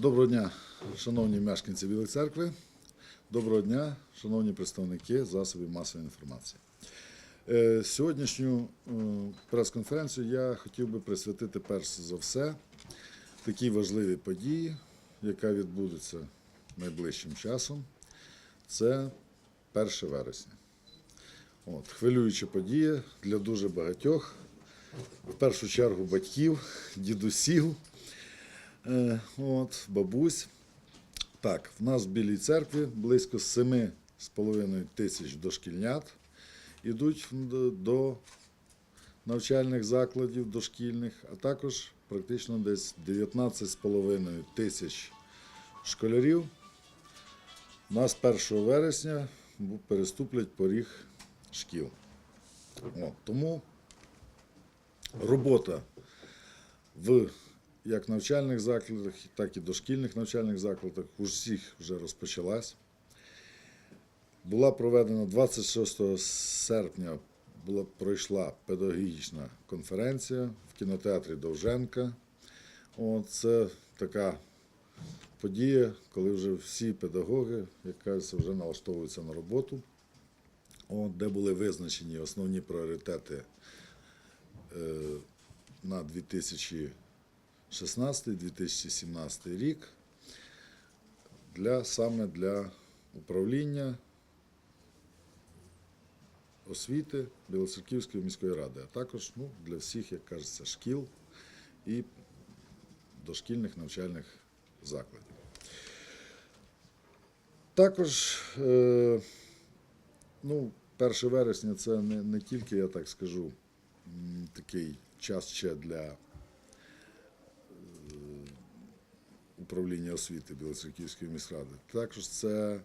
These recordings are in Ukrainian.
Доброго дня, шановні мешканці Білої церкви. Доброго дня, шановні представники засобів масової інформації. Е, Сьогоднішню е, прес-конференцію я хотів би присвятити перш за все такій важливій події, яка відбудеться найближчим часом. Це 1 вересня. От, хвилююча подія для дуже багатьох, в першу чергу батьків, дідусів. Е, От, бабусь. Так, в нас в Білій церкві близько 7,5 тисяч дошкільнят ідуть до- навчальних закладів дошкільних, а також практично десь 19,5 тисяч школярів. У нас 1 вересня переступлять поріг шкіл. От, тому робота в як навчальних закладах, так і дошкільних навчальних закладах у всіх вже розпочалась. Була проведена 26 серпня була, пройшла педагогічна конференція в кінотеатрі Довженка. От, це така подія, коли вже всі педагоги, як кажеться, вже налаштовуються на роботу, От, де були визначені основні пріоритети е, на 2000 16-2017 рік для, саме для управління освіти Білоцерківської міської ради, а також ну, для всіх, як кажеться, шкіл і дошкільних навчальних закладів. Також е, ну, 1 вересня це не, не тільки, я так скажу, такий час ще для управління освіти Білоцерківської міськради. Також це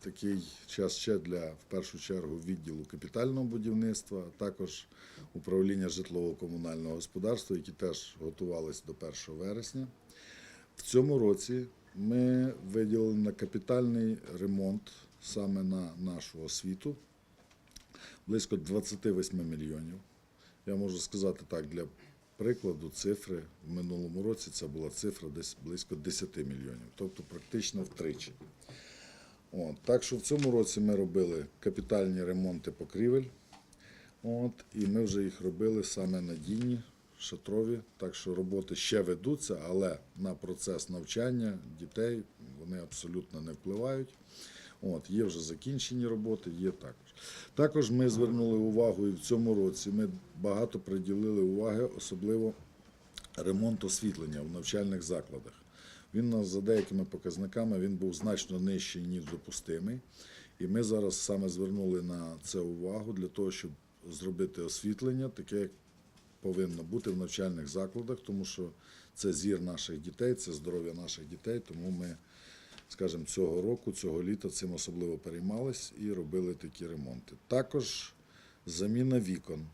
такий час ще для, в першу чергу, відділу капітального будівництва, а також управління житлово-комунального господарства, які теж готувалися до 1 вересня. В цьому році ми виділили на капітальний ремонт саме на нашу освіту близько 28 мільйонів. Я можу сказати так, для прикладу, цифри в минулому році це була цифра десь близько 10 мільйонів, тобто практично втричі. От, так що в цьому році ми робили капітальні ремонти покрівель, от, і ми вже їх робили саме надійні, шатрові. Так що роботи ще ведуться, але на процес навчання дітей вони абсолютно не впливають. От, є вже закінчені роботи, є також. Також ми звернули увагу і в цьому році ми багато приділили уваги, особливо ремонт освітлення в навчальних закладах. Він у нас за деякими показниками він був значно нижчий, ніж допустимий. І ми зараз саме звернули на це увагу для того, щоб зробити освітлення, таке, як повинно бути в навчальних закладах, тому що це зір наших дітей, це здоров'я наших дітей, тому ми скажімо, цього року, цього літа цим особливо переймались і робили такі ремонти. Також заміна вікон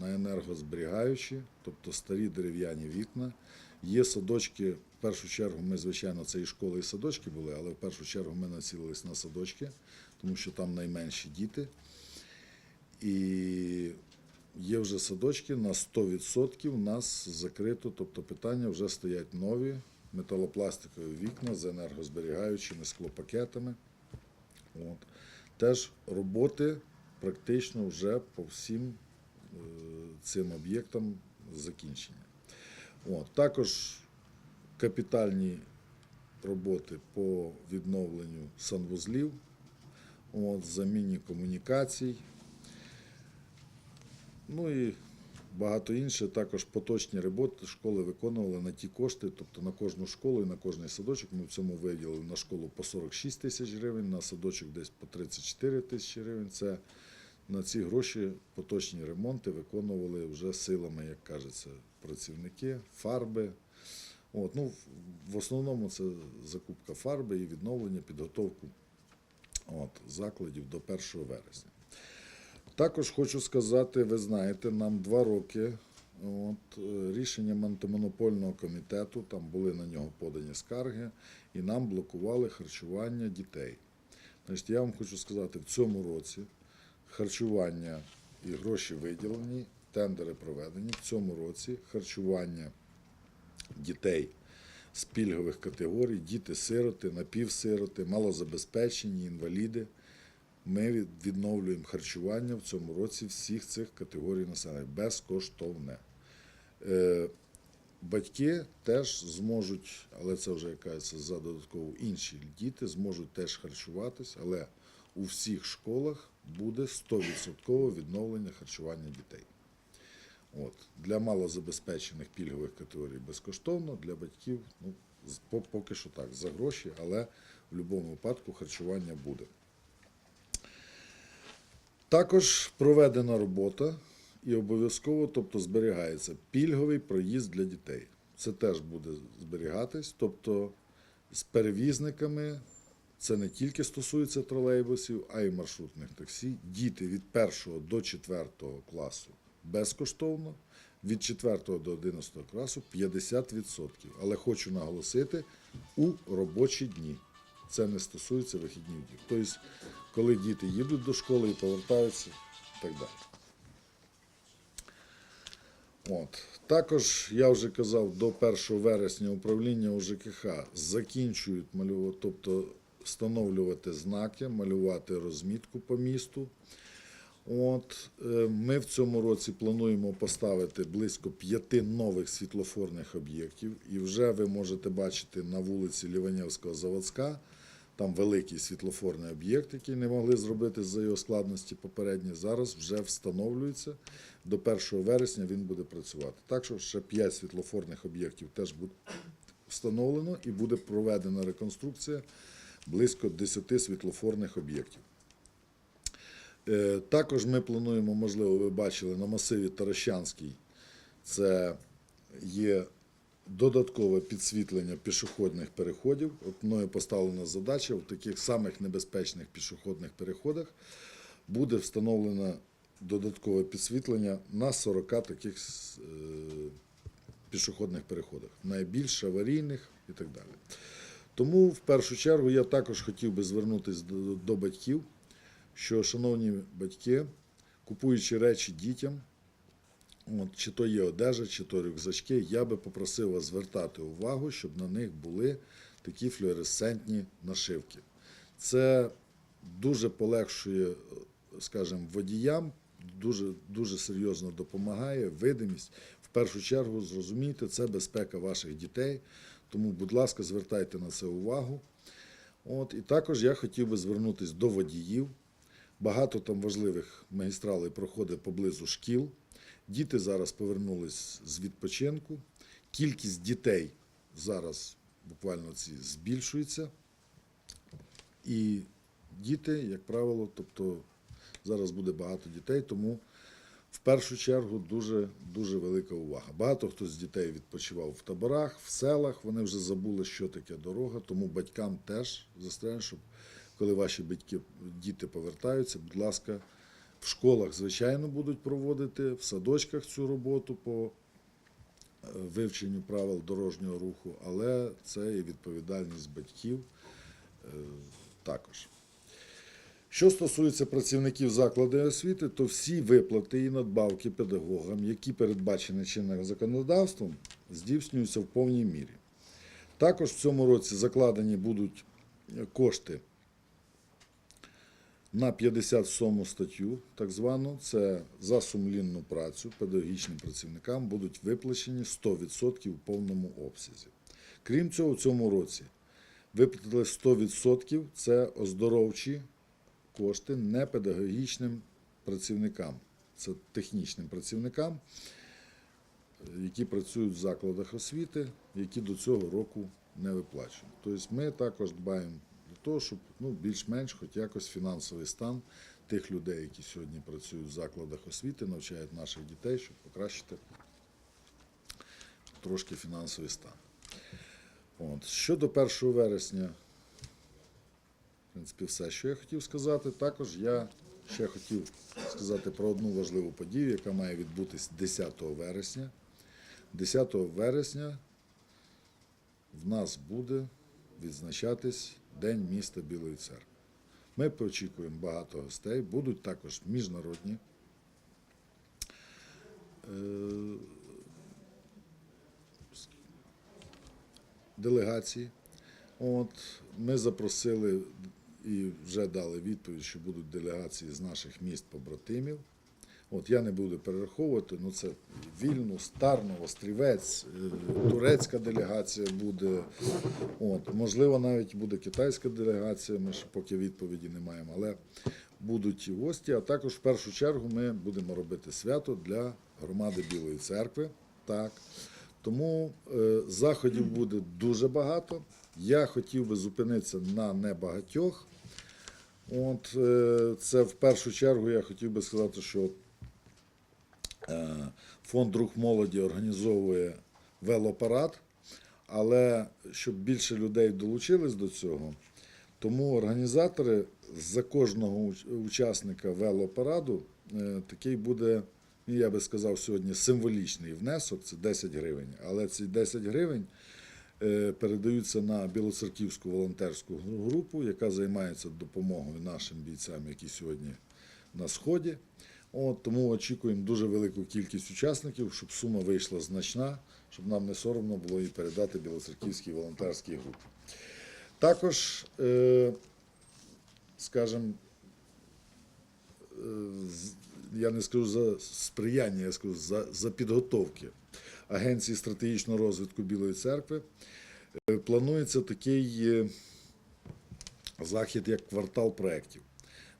на енергозберігаючі, тобто старі дерев'яні вікна. Є садочки, в першу чергу, ми, звичайно, це і школи, і садочки були, але в першу чергу ми націлились на садочки, тому що там найменші діти. І є вже садочки на 100% у нас закрито, тобто питання вже стоять нові металопластикові вікна з енергозберігаючими склопакетами. От. Теж роботи практично вже по всім е, цим об'єктам закінчені. От. Також капітальні роботи по відновленню санвузлів, от, заміні комунікацій. Ну і багато інше. Також поточні роботи школи виконували на ті кошти, тобто на кожну школу і на кожний садочок. Ми в цьому виділили на школу по 46 тисяч гривень, на садочок десь по 34 тисячі гривень. Це на ці гроші поточні ремонти виконували вже силами, як кажеться, працівники, фарби. От, ну, в основному це закупка фарби і відновлення, підготовку от, закладів до 1 вересня. Також хочу сказати, ви знаєте, нам два роки от, е, рішенням антимонопольного комітету, там були на нього подані скарги, і нам блокували харчування дітей. Значить, я вам хочу сказати, в цьому році харчування і гроші виділені, тендери проведені. В цьому році харчування дітей з пільгових категорій, діти-сироти, напівсироти, малозабезпечені, інваліди. Ми відновлюємо харчування в цьому році всіх цих категорій населення безкоштовне. Е, Батьки теж зможуть, але це вже якась за додатково інші діти зможуть теж харчуватись, але у всіх школах буде 100% відновлення харчування дітей. От. Для малозабезпечених пільгових категорій безкоштовно, для батьків ну, поки що так, за гроші, але в будь-якому випадку харчування буде. Також проведена робота і обов'язково, тобто зберігається пільговий проїзд для дітей. Це теж буде зберігатись, тобто з перевізниками. Це не тільки стосується тролейбусів, а й маршрутних таксі. Діти від 1 до 4 класу безкоштовно, від 4 до 11 класу 50%. Але хочу наголосити у робочі дні. Це не стосується вихідних днів. Тобто, коли діти їдуть до школи і повертаються, і так далі. От. Також я вже казав, до 1 вересня управління УЖКХ закінчують малювати, тобто встановлювати знаки, малювати розмітку по місту. От, е, ми в цьому році плануємо поставити близько п'яти нових світлофорних об'єктів. І вже ви можете бачити на вулиці Ліванівського заводська, там великий світлофорний об'єкт, який не могли зробити з-за його складності попередні. Зараз вже встановлюється. До 1 вересня він буде працювати. Так що ще 5 світлофорних об'єктів теж буде встановлено і буде проведена реконструкція близько 10 світлофорних об'єктів. Е, Також ми плануємо, можливо, ви бачили на масиві Таращанський. Це є додаткове підсвітлення пішохідних переходів. От мною поставлена задача в таких самих небезпечних пішохідних переходах буде встановлено додаткове підсвітлення на 40 таких е, пішохідних переходах, найбільш аварійних і так далі. Тому в першу чергу я також хотів би звернутися до, до батьків, що, шановні батьки, купуючи речі дітям, от, чи то є одежа, чи то рюкзачки, я би попросив вас звертати увагу, щоб на них були такі флуоресцентні нашивки. Це дуже полегшує, скажімо, водіям, дуже, дуже серйозно допомагає, видимість. В першу чергу, зрозумійте, це безпека ваших дітей. Тому, будь ласка, звертайте на це увагу. От, і також я хотів би звернутися до водіїв. Багато там важливих магістралей проходить поблизу шкіл. Діти зараз повернулись з відпочинку. Кількість дітей зараз буквально ці збільшується. І діти, як правило, тобто зараз буде багато дітей, тому в першу чергу дуже дуже велика увага. Багато хто з дітей відпочивав в таборах, в селах. Вони вже забули, що таке дорога. Тому батькам теж застережу, щоб коли ваші батьки, діти повертаються, будь ласка, в школах, звичайно, будуть проводити, в садочках цю роботу по е, вивченню правил дорожнього руху, але це і відповідальність батьків е, також. Що стосується працівників закладів освіти, то всі виплати і надбавки педагогам, які передбачені чинним законодавством, здійснюються в повній мірі. Також в цьому році закладені будуть кошти на 57 статтю, так звану, це за сумлінну працю педагогічним працівникам будуть виплачені 100% в повному обсязі. Крім цього, в цьому році виплатили 100% це оздоровчі кошти не педагогічним працівникам, це технічним працівникам, які працюють в закладах освіти, які до цього року не виплачують. Тобто ми також дбаємо того, щоб ну, більш-менш хоч якось фінансовий стан тих людей, які сьогодні працюють в закладах освіти, навчають наших дітей, щоб покращити трошки фінансовий стан. От. Щодо 1 вересня, в принципі, все, що я хотів сказати. Також я ще хотів сказати про одну важливу подію, яка має відбутись 10 вересня. 10 вересня в нас буде відзначатись День міста Білої церкви. Ми очікуємо багато гостей, будуть також міжнародні. е, делегації. От, ми запросили і вже дали відповідь, що будуть делегації з наших міст побратимів. От я не буду перераховувати, ну це Вільнюс, Тарново, Стрівець, е, турецька делегація буде. От, можливо, навіть буде китайська делегація, ми ще поки відповіді не маємо, але будуть і гості. А також в першу чергу ми будемо робити свято для громади Білої церкви. Так. Тому е, заходів буде дуже багато. Я хотів би зупинитися на небагатьох. От, е, це в першу чергу я хотів би сказати, що фонд Друг молоді організовує велопарад, але щоб більше людей долучились до цього, тому організатори за кожного учасника велопараду е, такий буде, ну, я би сказав, сьогодні символічний внесок це 10 гривень. Але ці 10 гривень е, передаються на Білоцерківську волонтерську групу, яка займається допомогою нашим бійцям, які сьогодні на сході. От, тому очікуємо дуже велику кількість учасників, щоб сума вийшла значна, щоб нам не соромно було її передати Білоцерківській волонтерській групі. Також, е, скажімо, е, я не скажу за сприяння, я скажу за, за підготовки Агенції стратегічного розвитку Білої церкви. Е, Планується такий захід, як квартал проєктів,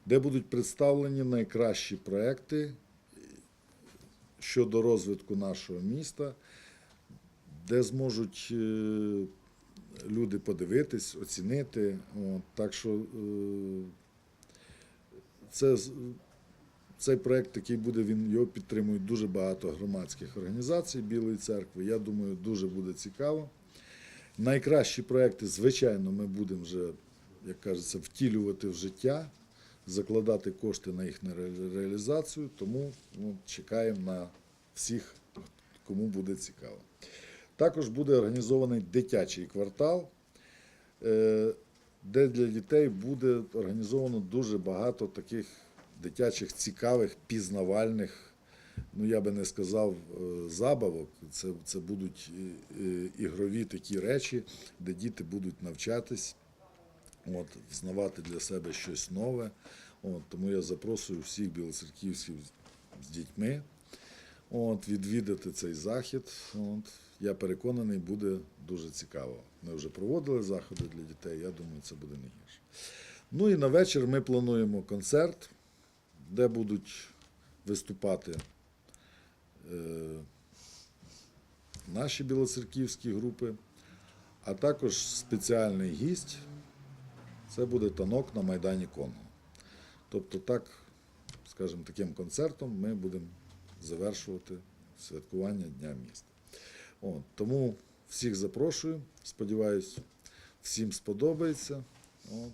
де будуть представлені найкращі проекти щодо розвитку нашого міста, де зможуть е, люди подивитись, оцінити. Так що е, це, цей проект, який буде, він його підтримують дуже багато громадських організацій Білої церкви. Я думаю, дуже буде цікаво. Найкращі проекти, звичайно, ми будемо вже, як кажеться, втілювати в життя, закладати кошти на їхню реалізацію, тому ну, чекаємо на всіх, кому буде цікаво. Також буде організований дитячий квартал, е, де для дітей буде організовано дуже багато таких дитячих цікавих, пізнавальних, ну я би не сказав, е, забавок. Це, це будуть е, ігрові такі речі, де діти будуть навчатись, от, взнавати для себе щось нове. От, тому я запрошую всіх білоцерківців з дітьми от, відвідати цей захід. От. Я переконаний, буде дуже цікаво. Ми вже проводили заходи для дітей, я думаю, це буде не гірше. Ну і на вечір ми плануємо концерт, де будуть виступати е, наші білоцерківські групи, а також спеціальний гість. Це буде танок на Майдані Конго. Тобто, так, скажімо, таким концертом ми будемо завершувати святкування Дня міста. От, тому всіх запрошую. Сподіваюсь, всім сподобається. От,